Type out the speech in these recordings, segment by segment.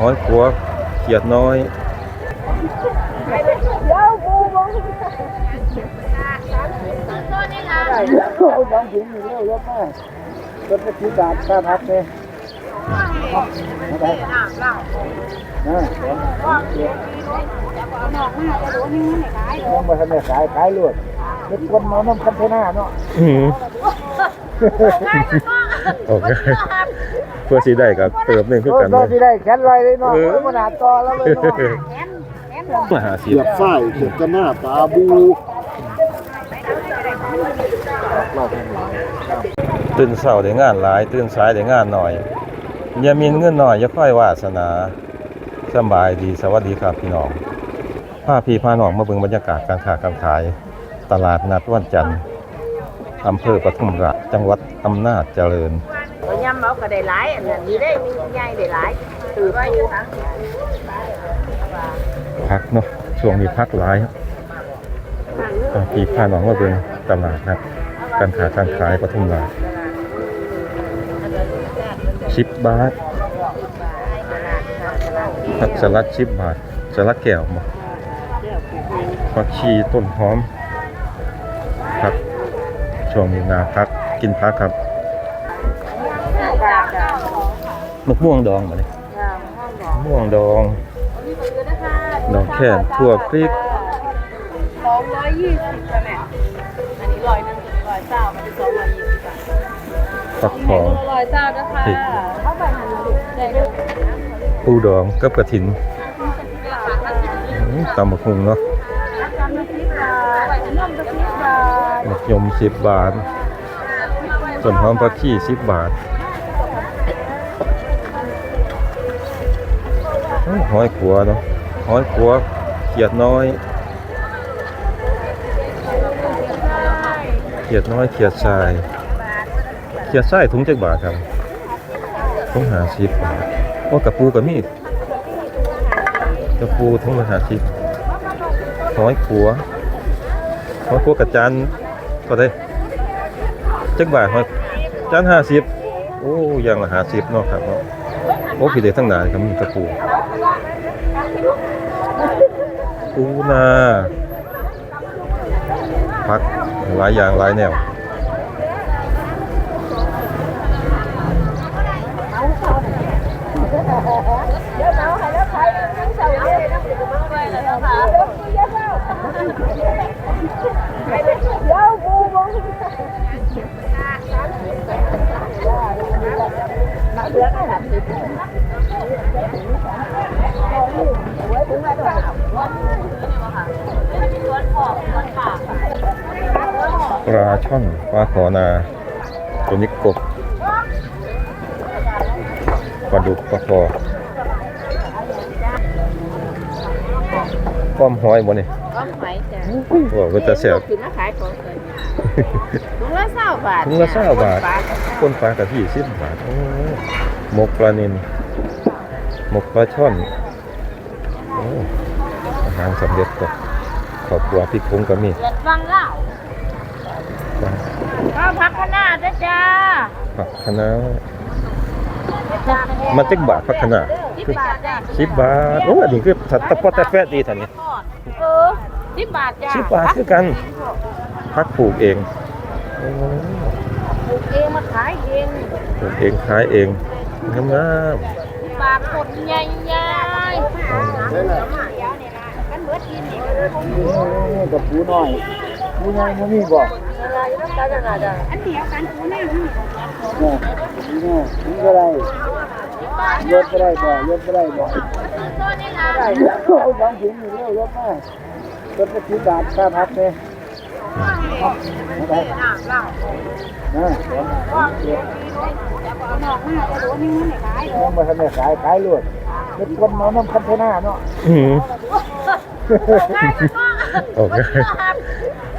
หอยขัวเขียดน้อยได้เอาสองถุงอยู่เร็วยกมารถไปซื้อบาทค่าพักเลยนะไปนะยังมาทำไมขายขายลวดเป็นคนมาน้ำคันเทน่าเนาะอืมโอเคเพื่อสิได้ก็เติบหนึงคือโอ้กันตอนเลที่ยได้แขนลอยเลยเนาะมันหนาต่อแล้วเลยเนาะมาหาสิเกียบฝ้ายเกียบกระหน้าปลาบูตื่นเช้าได้งานหลาย ตื่นสายได้งานหน่อย อย่ามีเงินหน่อย อย่าค่อยวาสนาสำบายดีสวัสดีครับพี่น้องพาพี่พาน้องมาเบิ่งบรรยากาศการค้าการขาย ตลาดนัดวันจันทร์อำเภอปทุมราชจังหวัดอำนาจเจริญ Rồi nhâm bảo cái đầy lái, anh làm gì đấy, mình nhai đầy lái. Từ bao nhiêu tháng? พักเนาะช่วงนี้พักหลายครับพาพี่พาน้องมาเบิ่งตลาดนัดการค้าการขายปทุมราชชิบบาทผักสลัดชิบบาทสลัดแก้วบ่ผักชีต้นหอมครับช่วงนี้นาพักกินพักครับ มะม่วงดองมาเลยมะม่วงดองดอกแค่นทั่วพริก สองร้อยยี่สิบค่ะแม่อันนี้ร้อยหนึงร้อยเจ้ามันจะสองร้อยยี่สิบบาทฟักทองร้อยเจ้านะคะพริกเข้าไปหันมาดูได้ด้วยปูดองกับกระถินอืมตำบักหุงเนาะทำน้ำพริกค่ะน้ำพริกค่ะมะยมสิบบาทส่วนหอมผักชีสิบบาท หอยขัวเนาะหอยขัวเขียดน้อยเขียดน้อยเขียดทรายเขียดทรายถุงจักบาทครับถุงหาสิบบาทว่ากระปูกับมีดกระปูถุงละหาสิบหอยขัวหอยขัวกับจานก็ได้จักบาทหอยจานห้าสิบโอ้ยังละหาสิบเนาะครับเนาะโอ้พี่เด็กทั้งหลายครับมีกระปู ปูนา พักหลายอย่างหลายแนว ช่อนปลาขอนาตัวนี้กบปลาดุกปลาคอป้อมหอยบ่นี่ có phải chà ว่าเป็นตาเสียบ thì nó khải còn rồi đúng là sao bà ถุงละเศร้าบาทก้นปลากะทิสิบบาทโอ้หมกปลานินหมกปลาช่อนโอ้อาหารสำเร็จก็ขอบครัวพริกผง ก็มี lệch văn lão có phát cái nào đó cha ผักคะน้ามันจักบาทผักคะน้า tiếp bà cha สิบบาท โอ้อันนี้คือตะปอตะแฟะดีท่านนี้ ừ tiếp bà cha สิบบาทคือกัน พักปลูกเองโอ้ Một em mà khải em ปลูกเองขายเองงาม bà cột nhanh nhai กับปูน้อย ปูใหญ่มันมีบ่ anh đéo cắn cú này เนี่ยปูน้อยมันก็ได้ยกก็ได้บ่ยกก็ได้บ่ได้เอาสองถุงอยู่เร็วยกมารถไปซื้อบาทค่าพักเลยนะไปนะยังมาทำไมขายขายลวดเป็นคนมาน้ำคันเทน่าเนาะๆอืมโอเคเ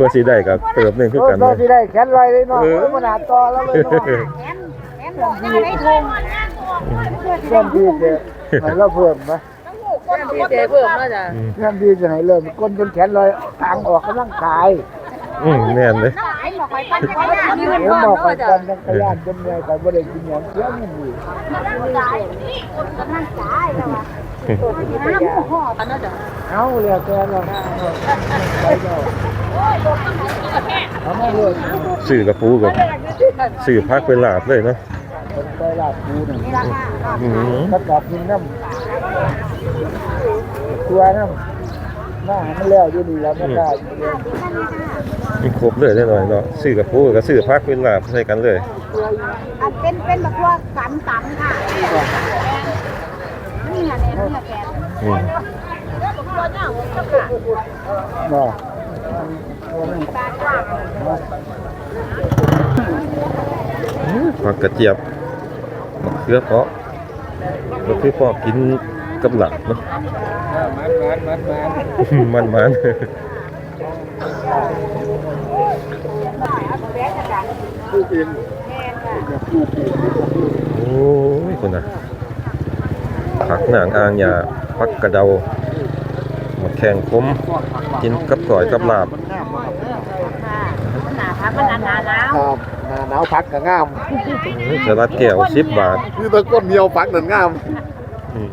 พื่อสิได้ก็เติบหนึงคือโอ้กันตอเลนที่ยได้แขนลอยเลยเนาะมันหนาต่อแล้วเลยเนาะ em bỏ ra đấy thôi เริ่มดีจะให้เราเพิ่มไหม em đi để vừa mà giờ อืมเริ่มดีจะให้เริ่มก้นจนแขนลอยทางออกกำลังกาย อืมแม่นเลยนี่มันเดี๋ยวพ่อบอกไปเนาะจ้ะกันจักรยานจนเหนื่อยไปบ่ได้กินหยังเสียเงินอีกเอาเลยแกเราไปเจ้าเอามาเลยซื้อกระปูกับซื้อพักเป็นลาบเลยเนาะคนไปลาบปูนั่นอืมถ้ากลับกินน้ำตัวน้ำ หน้ามันแล้วอยู่ดีแล้วไม่ได้มีครบเลยได้หน่อยเนาะซื้อกระปูกับซื้อพักเป็นลาบใส่กันเลย อันเป็นเป็นแบบพวกกันตันค่ะนี่ค่ะเนี่ยนี่ค่ะแกอืมเนาะผักกระเจี๊ยบมะเขือเปาะมะเขือเปาะกิน กับหลับเนาะมันมันมันมันมันมันผู้เองผู้เองโอ้ยคนน่ะผักหนางอ่างยาผักกระเดามาแข่งคมกินกับก่อยกับลาบมันงามมากหนาพักมันหนาหนาหนาวครับหน้าหนาวพักก็งามสลัดแก้วสิบบาท คือตะก้นเดียวพักนั่นงามอืม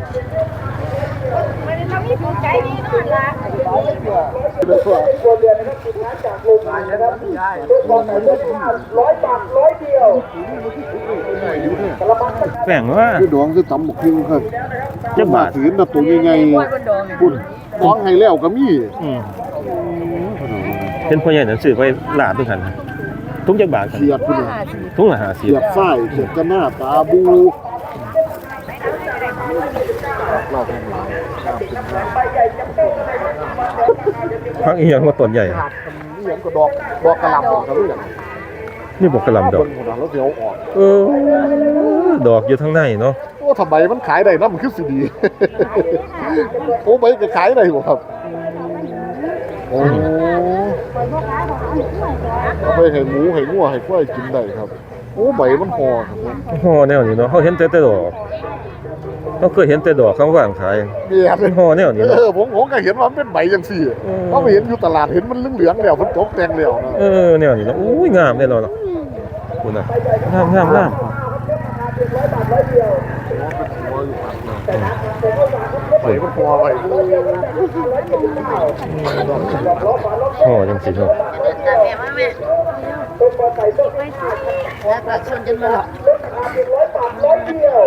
ไม่ได้ทำให้ถูกใจดีนอนละ ตัวเรือนนะครับกินน้ำจากโรงงานนะครับทุกคนไหนเลือกร้อยบาทร้อยเดียวแป้งว่าคือดองคือตำบักหุ่งครับจะบาทถือน่ะตัวใหญ่กล้วยบนดองเนี่ยๆพุ่นดองให้แล้วก็มีอืมเป็นพ่อใหญ่หนังสือไปลาบด้วยกันทุกจักบาทกันเขียดพุ่นน่ะทุกละห้าสิบเขียดฝ้ายเขียดกระหน้าตาบู รอบให้หลายพักอีหยังว่าต้นใหญ่ครับนี่ยังก็ดอกดอกกระหล่ำครับเรื่องนี่บอกกระหลำดอก เบิ่งพุ่นน่ะแล้วเดี๋ยวออกเออ ดอกอยู่ข้างในเนาะ โอ้ทำไมมันขายได้น้ำมันคือสิดี โอ้ใบก็ขายได้บ่ครับโอ้เอาไปให้หมูให้งัวให้ควายกินได้ครับ โอ้ใบมันห่อครับผมห่อแนวนี้เนาะเขาเห็นแต่แต่ดอก เขาเคยเห็นแต่ดอกเขาวางขายเมียเป็นห่อแนวนี้เอเนาะ อผมผมก็เห็นว่ามันเป็นใบจังซี่เออเพราะไปเห็นอยู่ตลาดเห็นมันเหลืองๆแล้วมันตกแต่งแล้วนะเออแนวนี้เนาะอุ้ยงามแน่นอนเนาะคุณน่ะงามงามงามใบมันพอไว้ห่อจังสิเนาะแล้วก็ชนจนมาหลอก ร้อยปรับร้อยเดียว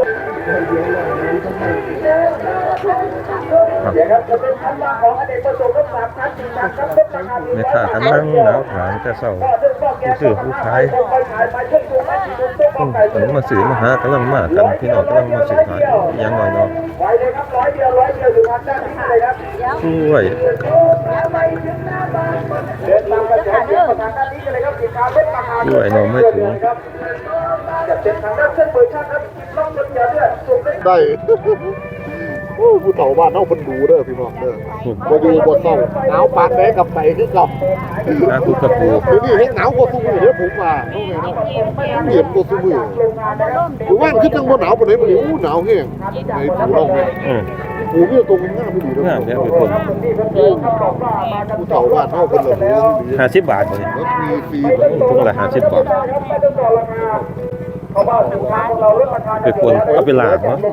แม่ค้ากันนั่งหนาวถางแต่เช้าผู้ซื้อผู้ขายคนกำลังมาซื้อมาหากำลังมากันพี่น้องกำลังมาซื้อขายอหยังน้อยเนาะกล้วยกล้วยเนาะไม่ถึงได้โอ้ผู้เฒ่าบ้านเฮาเพิ่นดูเด้อพี่น้องเด้อบ่อยู่บ่เศร้าหนาวปานใดกับไปคือเก่าอาคุกระปูเดี๋ยวนี้เฮ็ดหนาวกว่าทุกมื้อเด้อผมว่าน้องเอ้ยเนาะเห็นกว่าทุกมื้อหรือว่าคือจังบ่หนาวปานใดบ่นี่อู้หนาวแฮงไอ้ผู้เราแม่อืมผู้นี่ตรงงามไม่ดีเด้องามแล้วเป็นคนผู้เฒ่าบ้านเฮาเพิ่นละเรื่องดีห้าสิบบาทบ่นี่แล้วฟรีฟรีถุงละห้าสิบบาท เป็นคนเอาไปลาบเนาะไ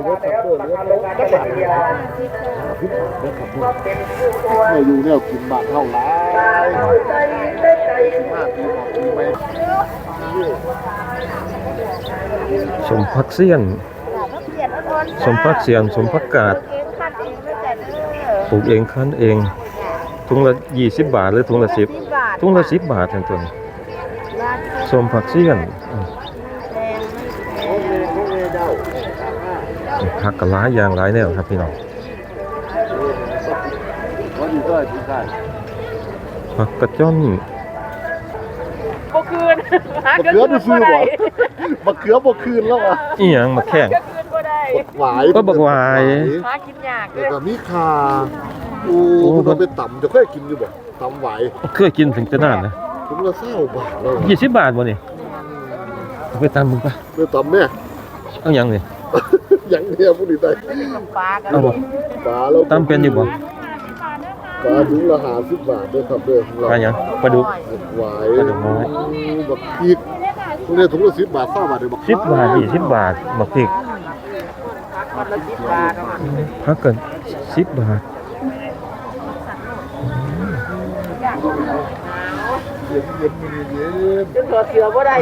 ม่อยู่แนวกินบานเฮาหลายมากดีบอกดีไปสมพักเสียน สมพักเสียน สมพักกาดเองคัดเองไม่แต่เด้อปลูกเองคั้นเอง ถุงละยี่สิบบาทหรือถุงละสิบทถุงละสิบบาททั้งตัวสมผักเสี้ยนอืม แพง ผักกะหลายอย่างหลายแนวครับพี่น้องวันนี้ก็ที่ใช่ผักกระจ้อนบ่คืนหาบักก็เขือคืไปนซื้บ่อได้บ่บักเขือบ่คืนแล้วอะอีหยังมาแข้งก็คืนบ่ได้บักหวายก็บักหวายหากินยากแล้วเด้อก็มีคาโอ้คุณเอาไปต่ำจะเคยกินอยู่บ่ต่ำหวายเคยกินถึงจะนานนะถุงละเศร้าบาทแล้วยี่สิบบาทบ่นี่เอาไปตามมึงปะเมื่อต่ำเนี่ยเอาหยังนี่ อย่างเดียวผู้ดีใจปลากันเอาบ่ปลาแล้วตามเป็นอยู่บ่ปลาถุงละหาสิบบาทด้วยครับเด้อของเราปลาหยังปลาดุก หวายปลาดุกน้อย บักอีกตรงนี้ถุงละสิบบาทเท่าบาทเดียวบักสิบบาทยี่สิบบาทบักพริกพักกันสิบบาทเย็นเย็นเย็นเย็นจนถอดเสื้อบ่ได้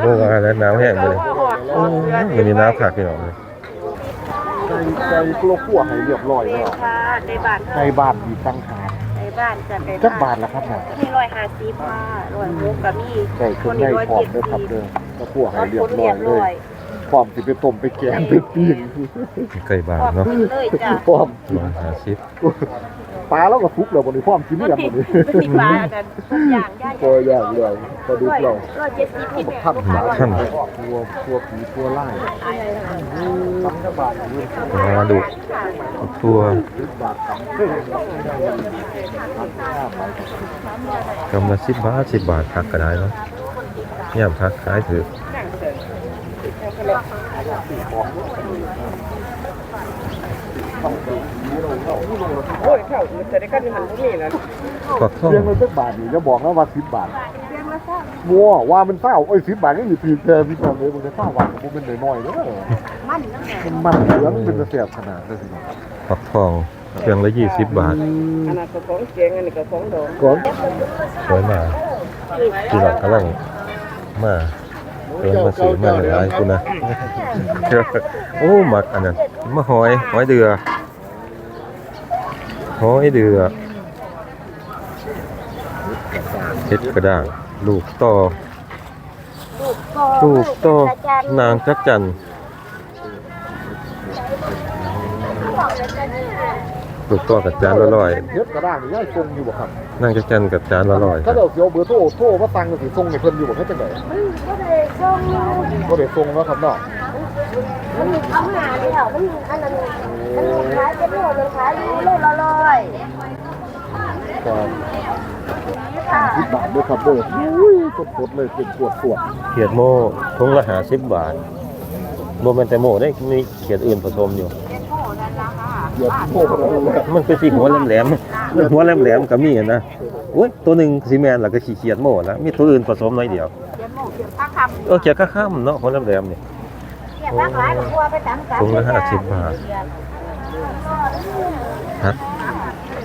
โอ้ว่าแล้วหนาวแห้งไปเลยโอ้มันมีน้ำขาดพี่น้องเลย ไก่ไก่กลัวขั่วให้เรียบร้อยแล้วค่ะในบ้านไก่บ้านมีตั้งหากในบ้านจะในจักบาทละครับน่ะมีร้อยห้าสิบค่ะร้อยหกก็มีไก่เครื่องในพร้อมเด้อครับเด้อก็ขั่วให้เรียบร้อยเลย พร้อมสิไปต้มไปแกงไปปิ้งไก่บาทขอบเนาะคุณเลยจ้ะพร้อมร้อยห้าสิบปลาแล้วก็ฟุกแล้วบ่นี้พร้อมกินกันบ่นี้สิบบาทกันทุกอย่างย่าตัวอย่างเลยปลาดุกเราร้อยเจ็ดสิบเห็ดท่านหาท่านตัวตัวผีตัวไล่ทำกระบาดอยู่ปลาดุกตัวบาทสามเส้นกำละสิบบาทสิบบาทพักก็ได้เนาะย่ำพักขายถือ โอ้ยเข้าแต่ได้กันหันพวกนี้นะปักท่องเพียงละสักบาทนี่จะบอกนะว่าสิบบาทมัวว่ามันเศร้าเอ้ยสิบบาทก็อยู่ตีแกพี่น้องเลยมันจะเศร้าวันมันเป็นน้อยๆเด้อมันมันเหลืองเป็นเสียบขนาดเลยพี่น้องปักทองเครื่องละยี่สิบบาทอันนั้นก็ของเสียงอันนี้ก็ของดองก่อนสวยมากที่เรากำลังมา เดินมาซื้อมาหลายๆคุณนะโอ้หมักอันนั้นมะหอยหอยเดือหอยเดือเห็ดกระด้าง ลูกต่อลูกต่อนางจักจัน ลูกต่อกับจานละร้อยเฮ็ดกระด้างนี่ย่ายทรงอยู่บ่ครับนางจักจันกับจานละร้อยถ้าเราเสียวเบอร์โทรโทรมาตังก็สิทรงให้เพิ่นอยู่บ่ให้จังได๋บ่ได้ทรงเนาะครับเนาะมันมีข้าวหนาเดียวมันมีอันนั้นมันมีขายเป็นโลมันขายอยู่โลละร้อยก็สิบบาทด้วยครับเด้ออุ้ยสดๆเลยเป็นขวดๆเขียดโม่ทุงละหาสิบบาทโมเมนแต่โม่ได้มีเขียดอื่นผสมอยู่ มันเป็นสีหัวแหลมๆมันหัวแหลมๆกับมีอะนะโอ้ยตัวหนึ่งซีแมนแล้วก็ขี้เขียดโม่แล้วมีตัวอื่นผสมน้อยเดียวเขียนหมูเขียนปลาคำเออเขียดข้ามๆเนาะหัวแหลมๆนี่เขียนปลาหลายกับพัวไปตามกันถุงละ50บาทครับ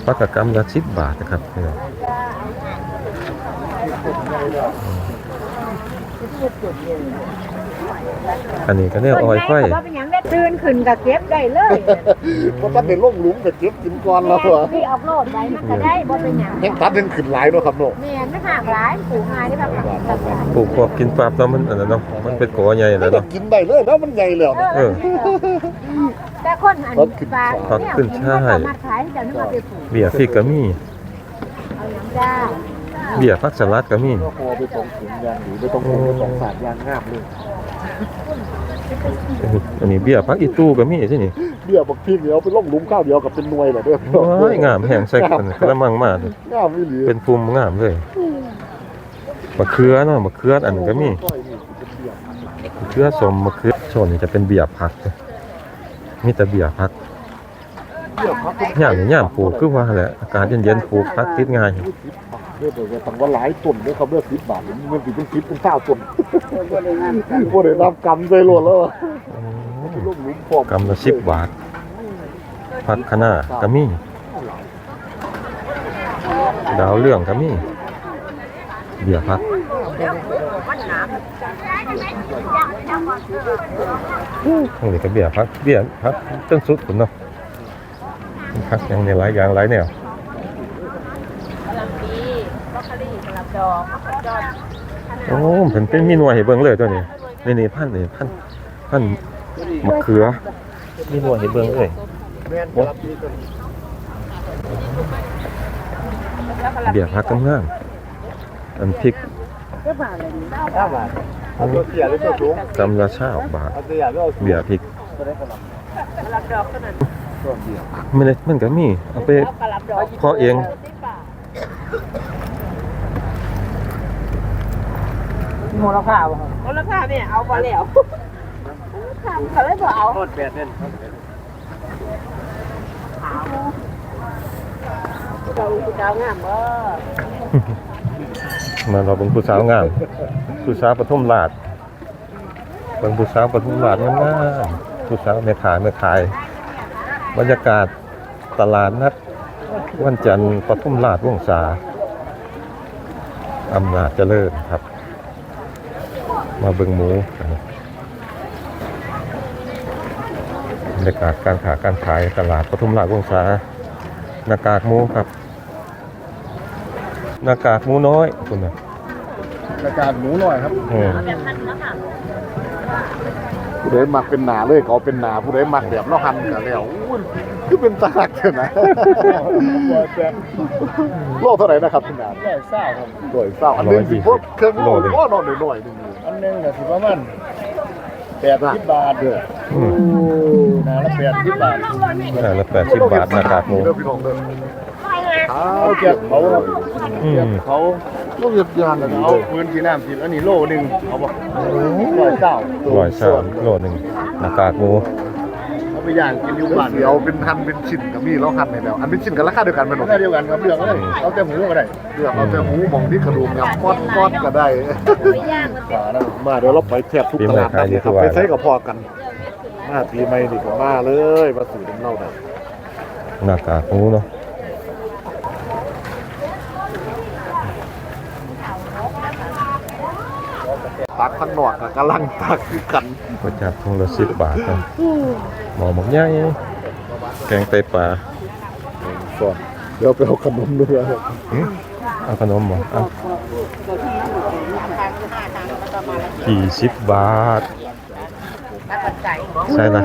ปลากระกำละสิบบาทนะครับอัน นี้ก็เนี่ยออยไฟว่าเป็นอย่างได้ตื่นขึ้นกับเก็บได้เลยเพราะตัดเป็นล่มหลุมกับเก็บกินก่อนแล้วอะพี่ออกโลดไว้มันก็ได้บ่เป็นอย่างแห้งตัดยังขึ้นหลายเนาะครับเนาะแม่นไม่ห่างหลายปลูกง่ายได้แบบแบบปลูกพวกกินปลาบเนาะมันอันนั้นเนาะมันเป็นกอใหญ่มัแล้วนก็เนาะกินได้เลยนะมันใหญ่แล้วเออ แต่คนอันปลาผักขึ้นช่ายสามารถขายให้เจ้านึกว่าไปปลูกเบียร์พริกก็มีเอาอย่างจ้าเบียร์ผักสลัดก็มีก็พอไปตรงถุงยางหรือไปตรงถุงไปตรงสาดยางงามเลย อันนี้เบียร์ผักอีตู้ก็มีสินี่เบี้ยบักพริกเดียวเป็นล่มหลุมข้าวเดียวกับเป็นหน่วยแหละเด้อโอ้ยงามแห้งใส่กันกระมังมากงามอีหลีเป็นภูมิงามเลยมะเขือเนาะมะเขืออันนี้ก็มีมะเขือสมมะเขือโซนนี้จะเป็นเบียร์ผักเลยมีแต่เบียร์ผักเบี้ยพักเป็นย่ามนี่ย่ามปลูกคือว่าแหละอากาศเย็นๆปลูกผักติดง่ายสิบบาท เด้อเดี๋ยวตั้งว่าหลายต้นเด้อครับเด้อสิบบาทนี่มันสิเป็นสิบเป็นเก้าต้นบ่ได้งานกันบ่ได้รับกรรมใส่โลดแล้วอะเป็นล่มหลุมพร้อมกำละสิบบาทผักคะน้าก็มีดาวเรื่องก็มีเบียร์ผักตรงนี้ก็เบียร์ผักเบียร์ผักจนสุดผมเนาะผักอย่างในหลายอย่างหลายแนว กะหล่ำปีบรอกโคลีกะหล่ำ ดอกมะเขือดอกโอ้เป็นเป็นมีหน่วยให้เบิ่งเลยตัวนี้นี่นี่พันนี่พันพันมะเขือ มีหน่วยให้เบิ่งเลยแม่นครับนี่ก็แล้วกะหล่ำเบียร์พักกำงามอันพริกห้าบาทเอาตัวเสียหรือตัวสูงกำละชาบาท เอาเสียหรือเอาสูงเบียร์พริกกะหล่ำดอกเท่านั้นตัวเดียวมันเลยมันก็มีเอาไปแล้วกะหล่ำดอกเพาะเอง สิบบาท โมราคาบ่มูลค่าเนี่ยเอาไปแล้วเขาเลยบอกเอาโทษแปดเด่นเจ้าผู้เจ้างามบ่มาเราเป็นผู้สาวงามผู้สาวปทุมราชเป็นผู้สาวปทุมราชงามๆผู้สาวแม่ขายแม่ขาย บรรยากาศตลาดนัดวันจันทร์ปทุมราชวงศาอำนาจเจริญครับ มาเบิ่งหมูกันบรรยากาศการขาการขายตลาดปทุมราชวงศาหน้ากากหมูครับหน้ากากหมูน้อยคุณนะรายการหมูหน่อยครับอืมผู้ใดมักเป็นหนาเลยเขาเป็นหนาผู้ใดมักแบบเราหันกันแล้วอุ้ยคือเป็นตาหักเถอะนะโลเท่าไหร่นะครับคุณหนาได้ทราบครับโดยเศร้าอันหนึงสิพวกเครื่องโลก็นอนหน่อยๆหนึงอัน หนึงก็สิประมาณแปดสิบบาทเด้ออืมนาละแปดสิบบาทอ่าละแปดสิบบาทหน้ากากหมูเด้อพี่น้องเด้อเอาเจ็บเขาครับอืมเขาต้องเหยียบยานแล้วนะก็เอาพื้นสีน้ำสีอันนี้โลหนึงเอาบ่ร้อยเก้าร้อยสามโลหนึ่งหน้ากากหมูเอา ไปย่างกินอยู่บ้านเดี๋ยวเป็นหั่นเป็นชิ้นกับมีแล้วหั่นให้แล้ว อันเป็นชิ้นกันราคาเดียวกันไหมหนูแค่เดียวกันครับเรื่องเลยเอาแต่หมูก็ได้เลือกเอาแต่หมูหมองที่กระดูกงับก้อนก้อนก็ได้ป่านะมาเดี๋ยวเราไปแทบทุกตลาดนัดเลยครับไปใช้กับพ่อกันมาปีใหม่นี่ก็มาเลยมาสู่น้ำเล่าได้หน้ากากหมูเนาะ ข้างนอกกับกำลังตักคือกันก๋วยจับทงละสิบบาทนะหมอหมกใหญ่แกงไตปลาก่อนเดี๋ยวไปเอาขนมด้วยครับหึเอาขนมบ่เอากี่สิบบาทใช่นะ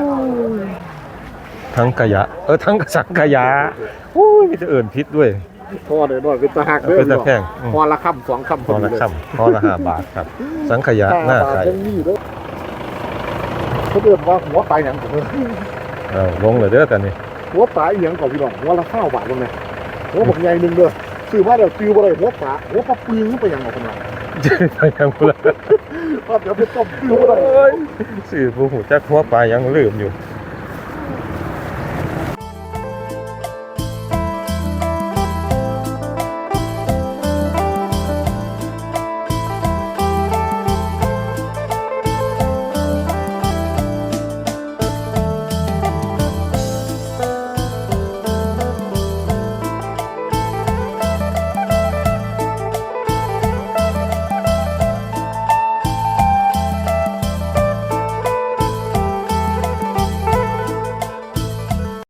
ทั้งขยะ เออทั้งกระสังขยะโอ้ยมีแต่เอื่นพิษด้วย พ่อหน่อยหน่อยเป็นตาหักเอาเป็นตะแคงอืม พอละคำสองคำพอละคำพอละห้าบาทครับ สังขยะหน้าใสยังมีด้วยเขาเดินว่าหัวปลายหยังผมเลยเอาลงเลยเด้อกันนี่หัวปลายหยังก่อนพี่น้องหัวละข้าวบาทลงเลยหัวบักใหญ่หนึ่งเด้อซื้อมาเดี๋ยวซื้อบ่ได้หัวปลาหัวปลาปืนไปหยังเอาคนละไปยังกูละว่าเดี๋ยวไปต้มซื้อบ่ได้สื่อผู้หูจักหัวปลายังลืมอยู่